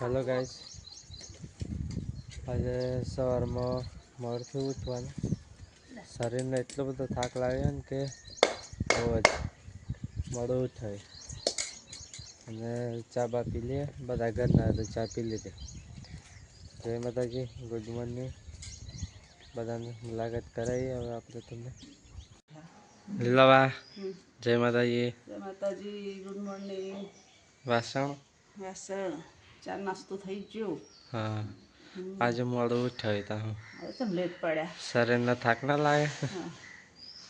Hello guys આજે સવારમાં મળથી ઉઠવાનું. શરીરને એટલો બધો થાક લાગ્યો ને કે બહુ જ મળું ઉઠાય અને ચા બા પી લઈએ. બધા ઘરના તો ચા પી લીધી. જય માતાજી. ગુડ મોર્નિંગ બધાને મુલાકાત કરાવીએ હવે આપણે તમને. લીલાવા જય માતાજી. જય માતાજી. ગુડ મોર્નિંગ વાસણ? વાસણ. ચા નાસ્તો થઈ ગયો. હા. આજે મોડું ઉઠાય તા હું. હવે તમે લેટ પડ્યા. શરીરને થાક ના લાગે? હા.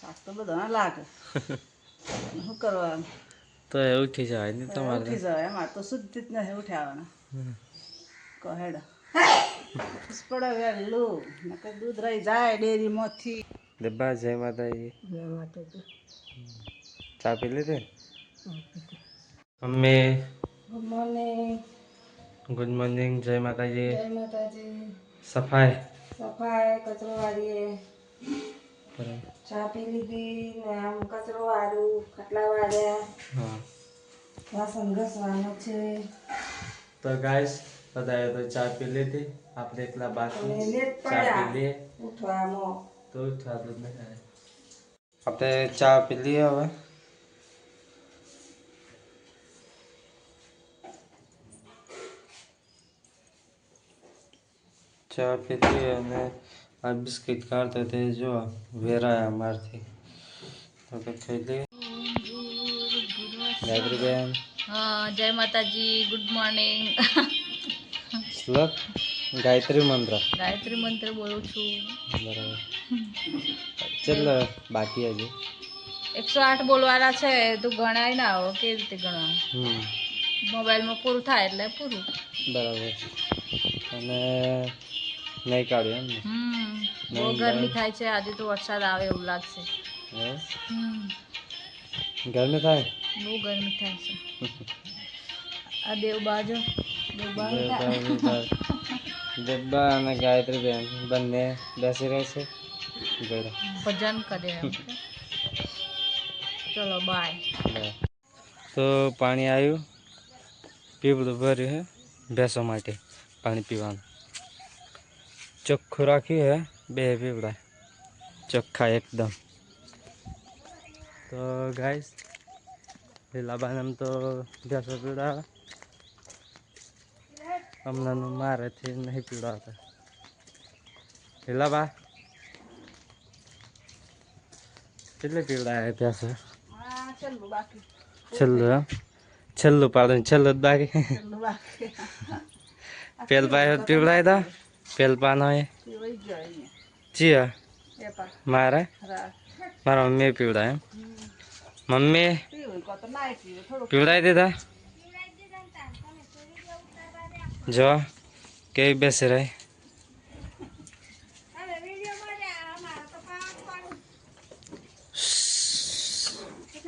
થાક તો બધા લાગે. શું કરવાનું? તો એ ઉઠી જવાય ને તમારે. ઉઠી જવાય. મારે તો શુદ્ધિ જ નથી ઉઠાવાના. કહેડ પડે વહેલું નકર દૂધ રહી જાય ડેરીમાંથી. ડબ્બા જય માતાજી. ચા પી લીધી? અમે ગુડ મોર્નિંગ ગુડ મોર્નિંગ જય માતાજી. જય માતાજી. સફાઈ. સફાઈ કચરો વાળીએ. ચા પી લીધી ને આમ કચરો વાળું ખાટલા વાળ્યા. હા. વાસણ ઘસવાનું છે. તો ગાઈસ બધાએ તો ચા પી લીધી. આપણે એકલા બાકી ચા પી લઈએ. ઉઠવામાં તો ઉઠવા દૂધ આપણે ચા પી લઈએ હવે. ચા પી અને આ બિસ્કિટ કાઢતા તે જો વેરાયા મારથી તો કે ખાઈ લઈએ ગાયત્રીબેન હા જય માતાજી ગુડ મોર્નિંગ શ્લોક ગાયત્રી મંત્ર ગાયત્રી મંત્ર બોલું છું બરાબર ચલ બાકી હજી એકસો આઠ બોલવાના છે તું ગણાય ના આવો કેવી રીતે ગણવાનું? મોબાઈલમાં પૂરું થાય એટલે પૂરું. બરાબર અને નહીં કાઢ્યું એમ ને હમ બહુ નહીં, ગરમી નહીં. થાય છે આજે તો વરસાદ આવે એવું લાગશે હે? હમ ગરમી થાય બહુ ગરમી થાય છે આ દેવ બાજુ દેવ બાજુ ડબ્બા અને ગાયત્રી બેન બંને બેસી રહે છે જોડે ભજન કરે એમ કે. ચલો બાય બરાબર. તો પાણી આવ્યું પીવડું ભર્યું હે ભેંસો માટે પાણી પીવાનું ચોખ્ખું રાખ્યું હે બે પીવડા ચોખ્ખા એકદમ. તો ગાઈસ લીલાબાન આમ તો ભેંસો પીવડાવે. હમણાંનું મારેથી નહીં પીવડાવતા. લીલાબા કેટલી પીવડાવે ભેંસો? સર છેલ્લું એમ? છેલ્લું પાડું છેલ્લું જ બાકી. પેલ ભાઈ પીવડાય તો? પેલ પાનો એ પીવાઈ ગયો અહીંયા ચિયા એ પા મારે રા મારા મમ્મી પીવડાય એમ મમ્મી પીવું કહો તો ના પીવું થોડુંક પીવડાવી દીધા જો કેવી બેસી રહી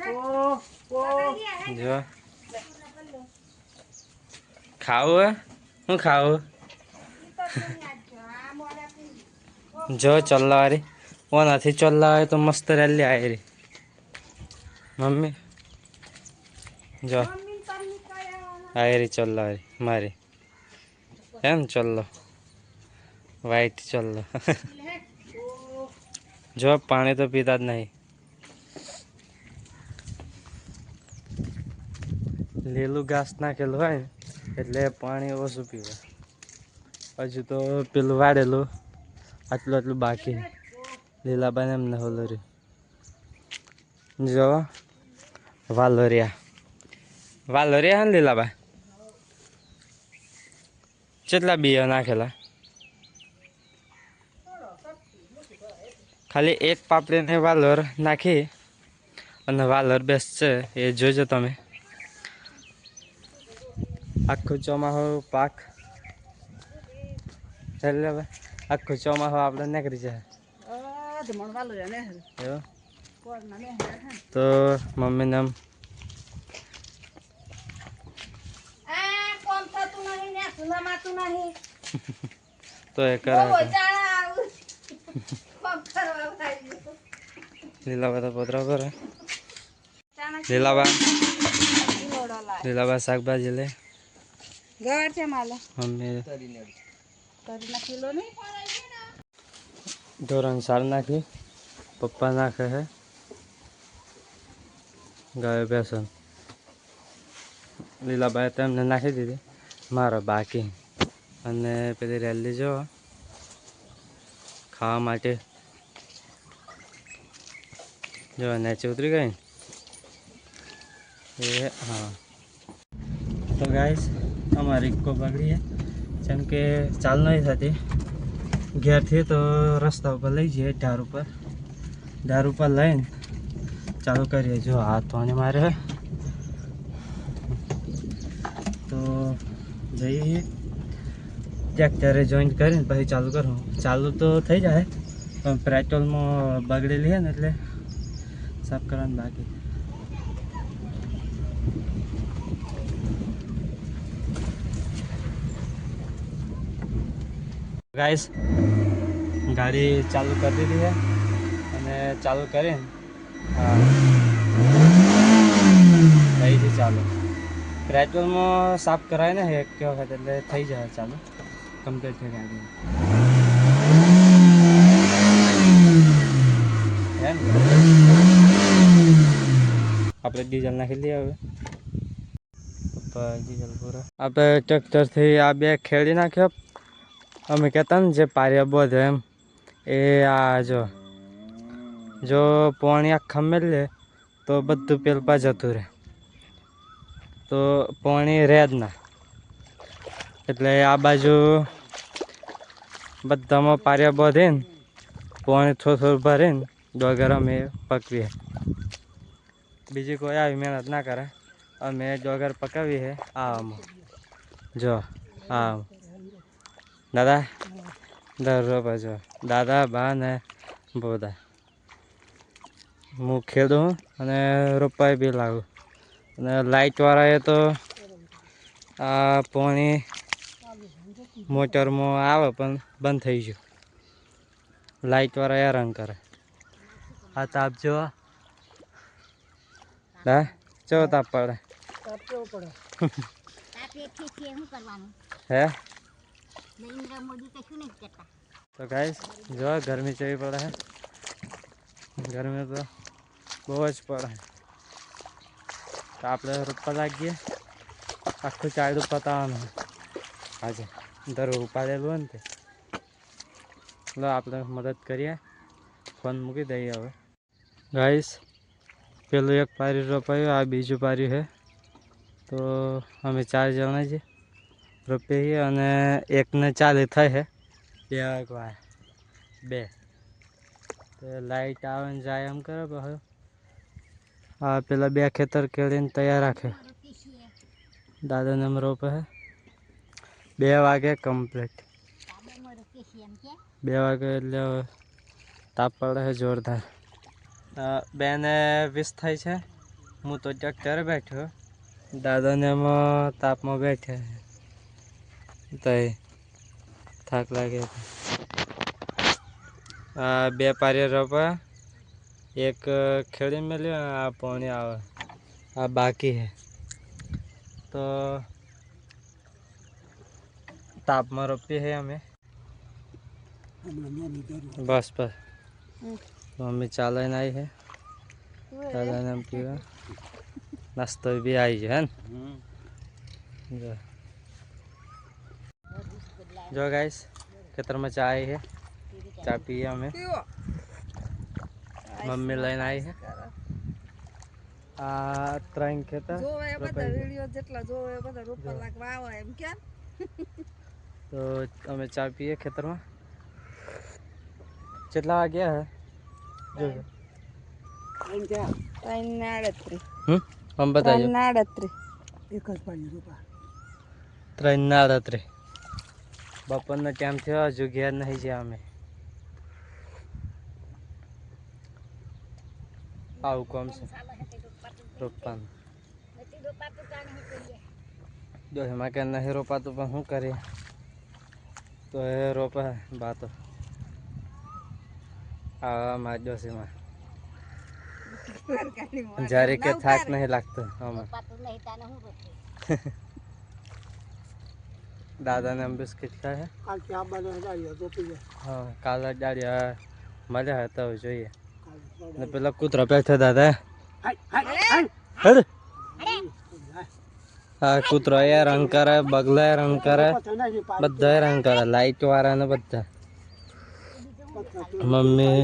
ઓ ઓ જો ખાવું હે શું ખાવું જો ચોલ્લાવાળી ઓ નથી ચોલ્લાવાળી તો મસ્ત રેલી આવી રહી મમ્મી? જો. આવી ચલ્લા મારી. એમ ચલ્લો. વાઈટ ચલ્લો. જો પાણી તો પીતા જ નહીં. લીલું ઘાસ નાખેલું હોય ને, એટલે પાણી ઓછું પીવે હજુ તો પેલું વાળેલું આટલું આટલું બાકી. લીલાબાને એમને હોલું જો, વાલોરિયા. વાલોરિયા ને લીલાબા? કેટલા બિયો નાખેલા? ખાલી એક પાપડીને વાલોર નાખી અને વાલોર બેસશે. એ જોજો તમે. આખું ચોમાહો પાક. એટલે હવે આખું ચોમાહો આપણે નીકળી જાય આ ધમણ વાલું છે ને એવું કોણ ના ને હે તો મમ્મીને આમ આ કોમ થતું નહીં ને સુનામાતું નહીં તો એ કરે બહુ જાણા આવું કોમ કરવા ભાઈ લીલાબા તો પતરા કરે ચાના લીલાબા કિલોડા લાય લીલાબા શાકભાજી લે ગવાર છે માલે મમ્મી તરીના કિલો નહીં ધોરણ સાર નાખી. પપ્પા નાખે છે ગાય બેસન લીલાબાઈ તો એમને નાખી દીધી. મારો બાકી. અને પેલી રેલી જો. ખાવા માટે. જો, નીચે ઉતરી ગઈ. એ, હા. તો ગાઈસ અમારી ઇકો બગડી જેમ કે ચાલ નહીં થતી. ઘેરથી તો રસ્તા ઉપર લઈ જઈએ ઢાર ઉપર. ઢાર ઉપર લઈને ચાલુ કરીએ. જો હાથ ધોને મારે. તો જઈએ. ટ્રેક્ટરે જોઈન્ટ કરીને પછી ચાલુ કરું. ચાલુ તો થઈ જાય, પણ પેટ્રોલમાં બગડેલી છે ને એટલે સાફ કરવાનું બાકી. ગાઈસ, ગાડી ચાલુ કરી દીધી છે અને ચાલુ કરીને, હા જાય ચાલુ. પેટ્રોલમાં સાફ કરાય ને એક વખત એટલે થઈ જાય ચાલુ કમ્પ્લીટ થઈ ગાડી આપણે ડીઝલ નાખી લઈએ હવે. ડીઝલ પૂરા. આપણે ટ્રેક્ટરથી આ બે ખેડી નાખ્યો. અમે કહેતા ને જે પારિયા બોધ એમ, એ આ જો જો પોણી આખા મેલે તો બધું પેલપા જતું રહે. તો પોણી રહે જ ના. એટલે આ બાજુ બધામાં પારિયા બોધીને પોણી થોડું થોડું ભરીને ડોગર અમે પકવીએ. બીજી કોઈ આવી મહેનત ના કરે. અમે ડોગર પકાવીએ છે આવામાં જો આ દાદા? દરરોજ પાછો દાદા બા ને બધા હું ખેડું અને રોપાઈ બી લાવું. અને લાઇટવાળાએ તો આ પાણી મોટરમાં આવે પણ બંધ થઈ ગયું. લાઇટવાળા હેરાન કરે. આ તાપ જો હા ચો તાપ પડે. હે? નરેન્દ્ર મોદી કશું નહીં કરતા તો ગાઈસ જો ગરમી ચવી પડે છે ગરમી તો બહુ જ પડે તો આપણે રોપવા લાગીએ આખું ચાયડું પતાવવાનું આજે દર ઉપાડેલું હોય ને તે લો આપણે મદદ કરીએ ફોન મૂકી દઈએ હવે ગાઈસ પેલું એક પારી રોપાયું આ બીજું પાર્યું છે તો અમે ચાર જણા છીએ રોપીએ અને એકને ચાલી થાય છે. બે વાર. બે. તો લાઈટ આવે ને જાય એમ કરે હવે આ પેલા બે ખેતર કેળીને તૈયાર રાખે. એમ રોપે હે બે વાગે કમ્પ્લીટ. બે વાગે એટલે તાપ પડે છે જોરદાર. બેને વીસ થાય છે. હું તો ટ્રેક્ટરે બેઠો દાદાને એમાં તાપમાં બેઠે તો થાક લાગે છે. આ બે પારિયા રોપા એક ખેડી મેલ્યો અને આ પાણી આવે આ બાકી છે તો તાપમાં રોપીએ છીએ અમે બસ બસ મમ્મી ચાલીને આવી છે દાદાને એમ પીવા નાસ્તો બી આવી છે હે ને જો ગાઈસ ખેતરમાં ચા આવી છે ચા પીએ અમે. મમ્મી લઈને આવી છે આ ત્રણ ખેતર. તો અમે ચા પીએ ખેતરમાં. કેટલા વાગ્યા હે? જોજો ત્રણ ને આડત્રીસ. હમ? બતાજો. ત્રણ ને આડત્રીસ. એક જ પાણી રોપા. ત્રણ ના રાત્રે બપોરનો ટાઈમ થયો હજુ ઘેર નહીં જ્યાં અમે. આવું કોમ છે. રોપવાનું જો એમાં કે નહીં રોપાતું પણ શું કરીએ? તો એ રોપે બાતો આવા માં ડોસીમાં જ્યારે કે થાક નહીં લાગતો આમાં પાતું નહીં તાને હું રોપે દાદાને ને બિસ્કિટ ખાય આ બાને તો હા કાલા ડાળિયા મજા હતા હવે જોઈએ. ને પેલા કૂતરા બેઠા દાદા હેડ. હા. કૂતરો એ રંગ કરે બગલા એ રંગ કરે. બધા રંગ કરે લાઈટ વાળા ને બધા. મમ્મી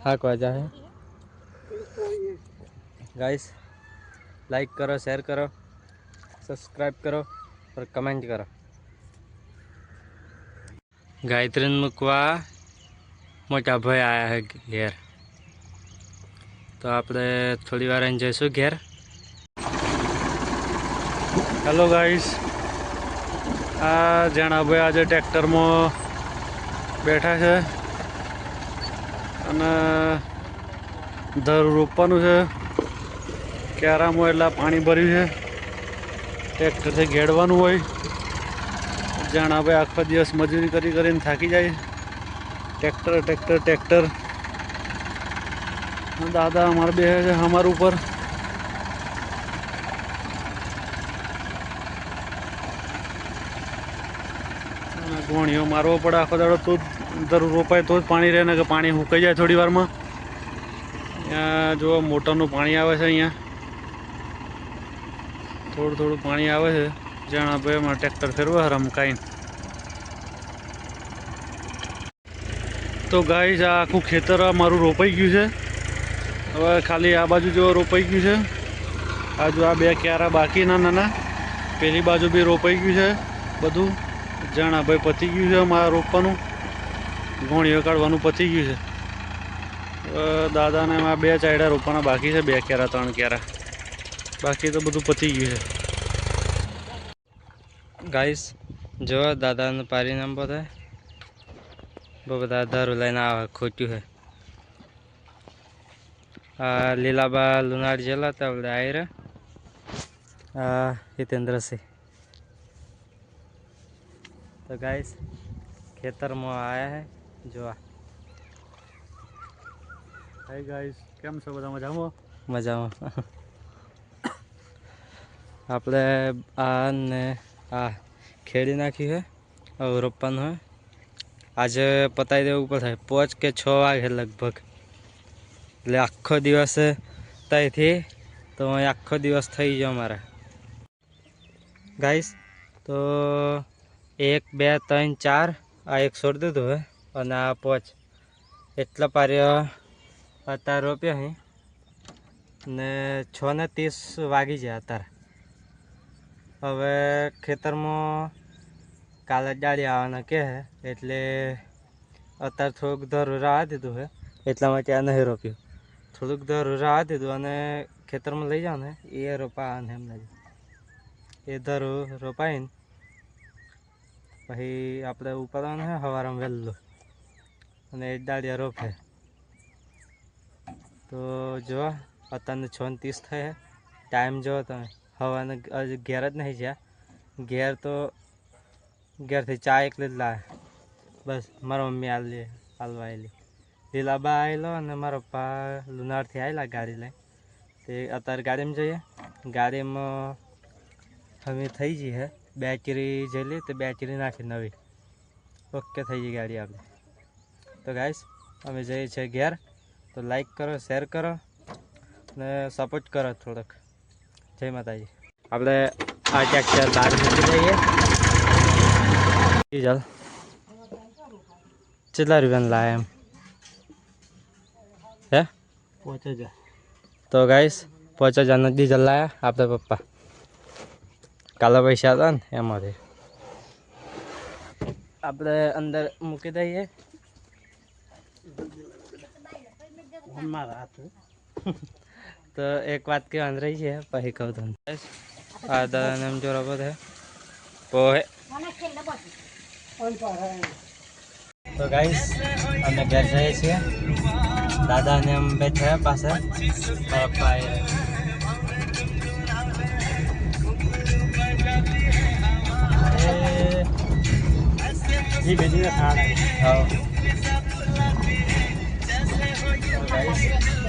હાકવા જાય ગાઈસ લાઈક કરો શેર કરો સબસ્ક્રાઈબ કરો और કમેન્ટ કરો. ગાયત્રીને મૂકવા મોટા ભાઈ આવ્યા છે ઘેર તો આપણે થોડી વાર જઈશું ઘેર હેલો ગાઈસ આ જણાભાઈ આજે ટ્રેક્ટરમાં બેઠા છે અને દર રોપવાનું છે ક્યારામાં એટલા પાણી ભર્યું છે ટ્રેક્ટરથી ઘેડવાનું હોય જણાભાઈ આખો દિવસ મજૂરી કરી કરીને થાકી જાય. Tractor tractor tractor. દાદા અમારે બે છે અમારા ઉપર. ગોણીઓ મારવો પડે આખો દાડો. તો જ રોપાય તો જ પાણી રહે ને કે પાણી સુકાઈ જાય થોડી વારમાં. અહીંયા જો મોટરનું પાણી આવે છે અહીંયા. થોડું થોડું પાણી આવે છે. જાણ ભાઈ, અમારે ટ્રેક્ટર ફેરવે કાંઈ. તો ગાય આ આખું ખેતર મારું રોપાઈ ગયું છે. હવે ખાલી આ બાજુ જો રોપાઈ ગયું છે. આ જો આ બે ક્યારા બાકી નાના. પેલી બાજુ બી રોપાઈ ગયું છે બધું. જાણા ભાઈ પતી ગયું છે મારા રોપવાનું. ગોળીઓ કાઢવાનું પતી ગયું છે. દાદાને એમાં બે ચાયડા રોપવાના બાકી છે, બે ક્યારા, ત્રણ ક્યારા. બાકી તો બધું પતી ગયું છે. ગાઈસ જો દાદાને પારી નામ બધા બહુ બધા દારૂ લઈને આવે ખોટ્યું હે આ લીલાબા લુનાર જેલા હતા આપણે આયર. આ હિતેન્દ્રસિંહ. તો ગાઈસ ખેતરમાં આયા હે જોવા. હાય ગાઈસ કેમ છો? બધા મજામાં? મજામાં. આપણે આ ને આ ખેડી નાખ્યું છે હવે રોપવાનું હોય આજે પતાવી દેવું પડે પાંચ કે છ વાગે લગભગ. એટલે આખો દિવસ ત્યાંથી તો આખો દિવસ થઈ ગયો મારે ગાઈસ તો એક, બે, ત્રણ, ચાર, આ એક છોડી દીધું હે, અને આ પાંચ. એટલા પાર્યો અત્યારે રોપ્યો અહીં ને છ ને ત્રીસ વાગી જાય અત્યારે. હવે ખેતરમાં કાલે ડાળી આવવાના કહે એટલે અત્યારે થોડુંક ધરું રાહ દીધું હે, એટલા માટે આ નહીં રોપ્યું થોડુંક ધરું રાહ દીધું અને ખેતરમાં લઈ જાઓ ને, એ રોપાવાને એમ જ એ ધરું રોપાઈને પછી આપણે ઉપાડવાનું છે સવારમાં વહેલું. અને એ ડાળિયા રોપે. તો જો, અત્યારને છ ત્રીસ થાય ટાઈમ જો તમે. હવાને ઘેર જ નહીં જ્યાં. ઘેર તો ઘેરથી ચા એકલી જ લાવે. બસ, મારા મમ્મી આલી હાલવા આવેલી લીલાબા આવેલો અને મારા પપ્પા લુનારથી આવેલા ગાડી લઈ તે અત્યારે ગાડીમાં જઈએ. ગાડીમાં હવે થઈ ગઈ હે. બેટરી જલી તો બેટરી નાખી નવી. ઓકે થઈ ગઈ ગાડી આપણી. તો ગાઈસ, અમે જઈએ છીએ ઘેર. તો લાઈક કરો, શેર કરો ને સપોર્ટ કરો થોડોક. જય માતાજી. આપણે આ ટ્રેક્ટર બહાર મૂકી દઈએ ડીઝલ કેટલા રૂપિયાનું લાયા એમ? હે? પાંચ હજાર. તો ગાઈસ પાંચ હજારનો ડીઝલ લાયા આપણે પપ્પા. કાલા પૈસા હતા ને એમાંથી. આપણે અંદર મૂકી દઈએ. મારા હાથ. તો એક વાત કહેવાની રહી છે, પછી કહું તમને. આ દાદાને એમ જો રબત હે. પોહે. તો ગાઈસ અમે ઘેર જઈએ છીએ. દાદાને એમ બેઠા પાસે. પપ્પા જી બેજીને ખાડા હા ગાઈસ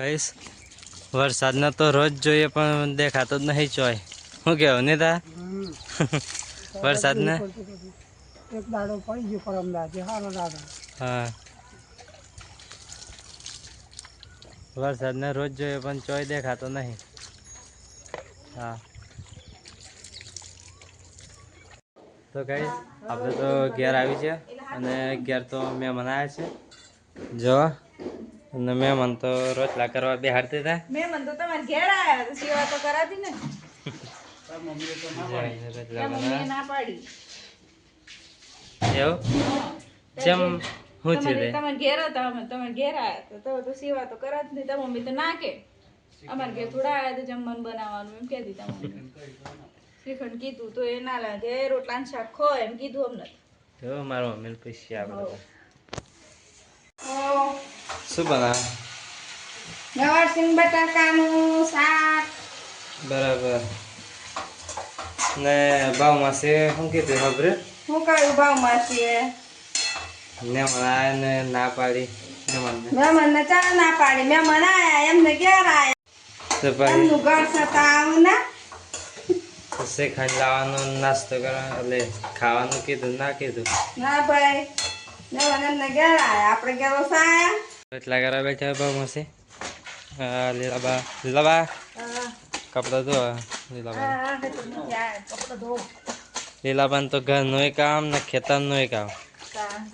ગયા વરસાદનો તો રોજ જોઈએ પણ દેખાતો જ નહીં ચોય. શું કહેવું ને તા વરસાદને? એક દાડો પડી ગયો પરમ દાદે હારો દાદો હા. વરસાદને રોજ જોઈએ પણ ચોય દેખાતો નહીં. હા. તો કઈ આપણે તો ઘેર આવી છે અને ઘેર તો મહેમાન આવ્યા છે. જો. અને મહેમાન તો રોટલા કરવા બેહાડતી હતા. મેં મન તો તમારે ઘેર આયા તો સેવા તો કરાતી ને. મમ્મીએ ના પાડી. એવું? જેમ શું છે તમારે ઘેર હતા અમે તમારે ઘેર આયા તો સેવા તો કરાત નહીં મમ્મી તો ના કે. અમારે ઘેર થોડા આયા તો જમવાનું બનાવવાનું એમ કહેતી તા શ્રીખંડ કીધું તો એ ના લાગે રોટલા ને શાક ખો એમ કીધું અમને. મારા મમ્મીને પૂછી આપણે. શું બનાવે? ગવાર બટાકાનું શાક. બરાબર. ને ભાવ માસે શું કીધું ખબર? હું કયું ભાવમાં છે? ને મનાય ને ના પાડી ને મને મેં મને ચા ના પાડી મેં મને આયા એમને ઘેર આયા. પછી? એમનું ઘર છતાં આવું ના. શ્રીખંડ લાવવાનો નાસ્તો કરવા એટલે ખાવાનું કીધું ના કીધું? ના ભાઈ મેં મને એમને ઘેર આયા આપણે ઘેર આયા. એટલા કરવા બેઠા ભાવ બા લીલાબા લીલાબા કપડા ધો લીલાબા લીલાબાન તો ઘરનું કામ ને ખેતરનું કામ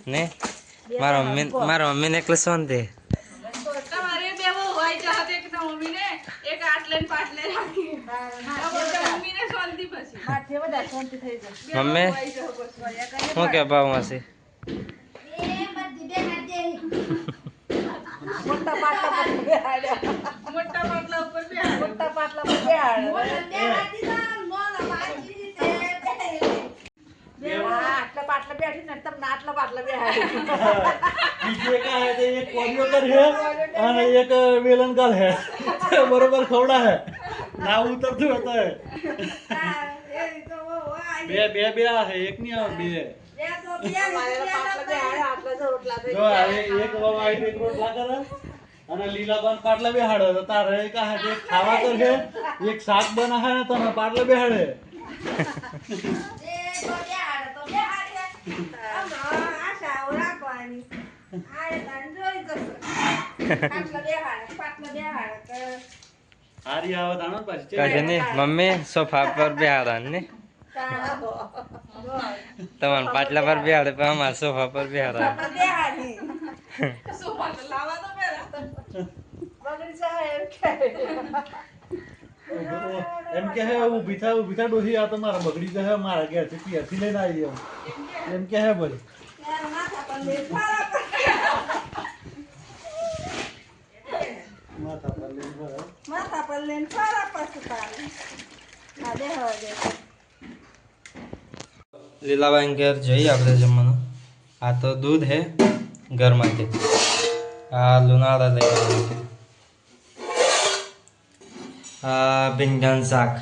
ને મારા મમ્મી મારા મમ્મીને એકલું શાંતિ તમારે બે બહુ હોય તો હાથે એક તો મમ્મીને એક આટલે ને પાટલે રાખી મમ્મીને શાંતિ પછી માથે બધા શાંતિ થઈ જાય મમ્મી શું કે ભાવ માસી મોટા પાટલા પર બેહાડ્યા. મોટા પાટલા ઉપર બેહાડ્યા. મોટા પાટલા પર બેહાડ્યા. આટલા પાટલા બેઠી ને તમને આટલા પાટલા બેહાડ્યા. બીજું એક આ છે, એક કોડિયો કર છે અને એક વેલણ કર છે. બરોબર ખવડા હે ના ઉતરતું હતો બે બે બે આ છે એક ની આવે બે. એક વાઈટ એક રોટલા કરે અને લીલાબાન પાટલા બેહાડે તો તારે છે, એક ખાવા કર છે એક શાક બનાવે ને તને પાટલા બેહાડે મમ્મી સોફા પર બેહાડવા ને. તમારા પાટલા પર બેહાડે પણ અમારા સોફા પર લાવા તો જાય એમ કે. હે ઊભી થાય ઊભી થાય ડોહી આ તો મારા બગડી જાય મારા ઘેરથી ત્યાંથી લઈને આવી એમ એમ કે હે ભલે માથા પર લઈને. પર ફરા પાછું તારે. ના દે હવે દે લીલાબાઈ ઘેર જઈએ આપણે જમવાનું. આ તો દૂધ હે, ઘરમાંથી. આ લુનાળા લઈ આવ્યા આ ભીંડાનું શાક.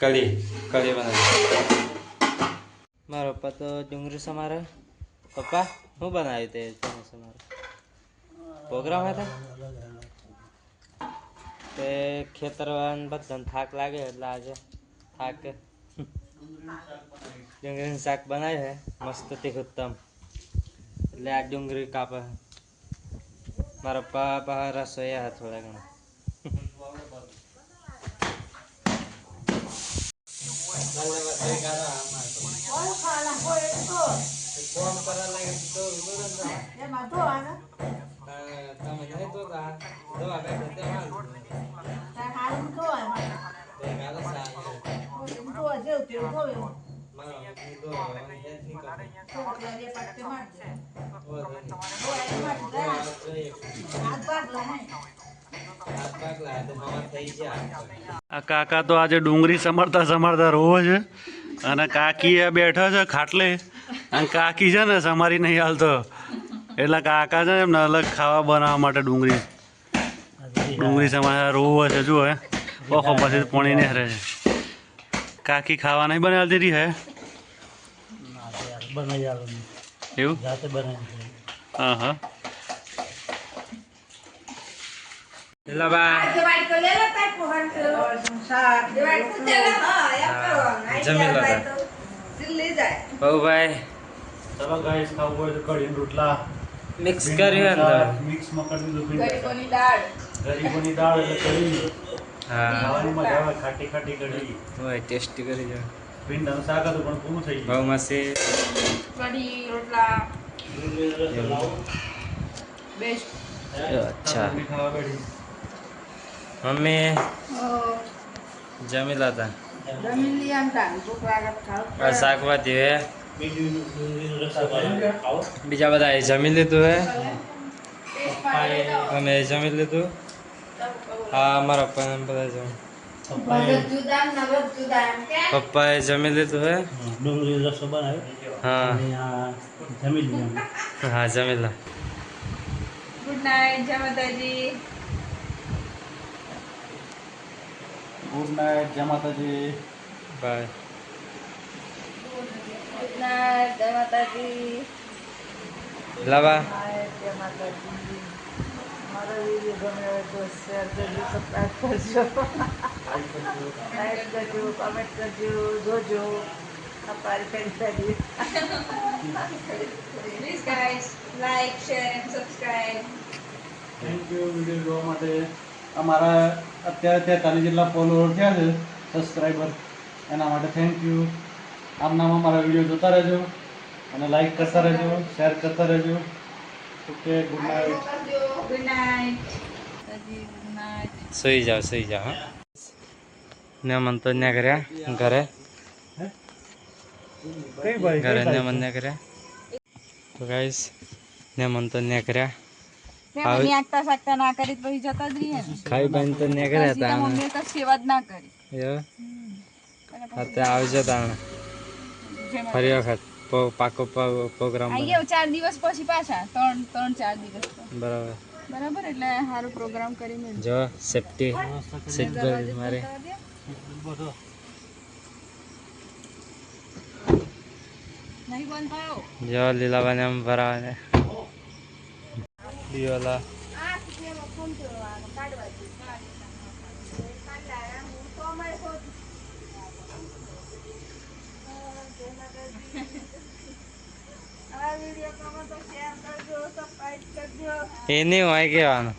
કળી કળી બનાવી મારા પપ્પા તો ડુંગળી સમારે. પપ્પા, હું બનાવ્યું તે સમારે? પ્રોગ્રામ હતા? તે ખેતરવાન બધાને થાક લાગે એટલે આજે થાક ડુંગળીનું શાક બનાવ્યું છે મસ્ત તીખુત્તમ એટલે આ ડુંગળી કાપે છે. મારા પપ્પા પાસે રસોઈયા છે થોડા ઘણા એમાં ધોવાના તમે નહીં તો આ કાકા તો આજે ડુંગળી સમારતા સમારતા રોવો છે અને કાકી બેઠો છે ખાટલે અને કાકી છે ને સમારી નહીં હાલતો. એટલે કાકા છે ને એમને અલગ ખાવા બનાવવા માટે ડુંગળી. ડુંગળી સમારતા રોવો છે, જુઓ હે. ઓખો પછી પોણી ને હરે છે. કાકી ખાવા નહીં બનાવી દીધી હે? એવું? હા હા ભાઈ ચલો ગાઈસ ખાવું હોય તો કઢી રોટલા. મિક્સ કર્યું કરી. ગરીબોની દાળ એટલે કઢી. હા ખાવાની મજા આવે ખાટી ખાટી કઢી હોય ટેસ્ટી કરી જો ભીંડાનું શાક હતું પણ પૂરું થઈ બહુ ગયું મસ્તી કઢી રોટલા બેસ્ટ અચ્છા મમ્મી ખાવા બેઠી મમ્મી જમી લાતા જમીન લઈ આમ તાન ભૂખ લાગે તો ખાવ આ શાકભાજી હે બીજું ડુંગળીનું રસા બનાવી ખાઓ બીજા બધા એ જમી લીધું હે અમે જમી લીધું હા અમારા પપ્પા બધા જમી. ભગત જુદા ને નગર જુદા એમ કે પપ્પાએ જમી લીધું હે? ડુંગળીનો રસો બનાવ્યો. હા. અને આ જમી લીધું હા જમી લો. ગુડ નાઇટ જય માતાજી ગુડ નાઇટ જય માતાજી બાય ગુડ નાઇટ જય માતાજી લાવા જય માતાજી મારો વીડિયો ગમે હોય તો શેર કરજો સબસ્ક્રાઈબ કરજો. લાઈક કરજો કમેન્ટ કરજો જોજો. અમારી ફેરી please guys like share and subscribe thank you video જોવા માટે. અમારા અત્યારે તેતાલીસ જેટલા ફોલોવર થયા છે સબસ્ક્રાઈબર એના માટે થેન્ક યુ આમનામાં મારા વીડિયો જોતા રહેજો અને લાઈક કરતા રહેજો શેર કરતા રહેજો. Okay good night good night સુઈ જાઓ સુઈ જાઓ હા. ને મન તો ન્યા કર્યા ઘરે. ઘરે ને મન ન્યા કર્યા તો ગાઈસ ને મન તો ન્યા કર્યા મમ્મી આગતા સાકતા ના કરી તો પછી જતા જ રહીએ ને. ખાઈ બાઈને તો ન્યા કર્યા હતા તો સેવા જ ના કરી. અત્યારે આવજો તાણ ફરી વખત પાકો પ્રોગ્રામ ચાર દિવસ પછી પાછા ત્રણ ત્રણ ચાર દિવસ બરાબર. બરાબર? એટલે સારો પ્રોગ્રામ કરીને જો સેફટી સીટ બેલ્ટ મારે. જો લીલાબાને આમ ભરાવાને દિયોલા એ નહીં હોય કહેવાનું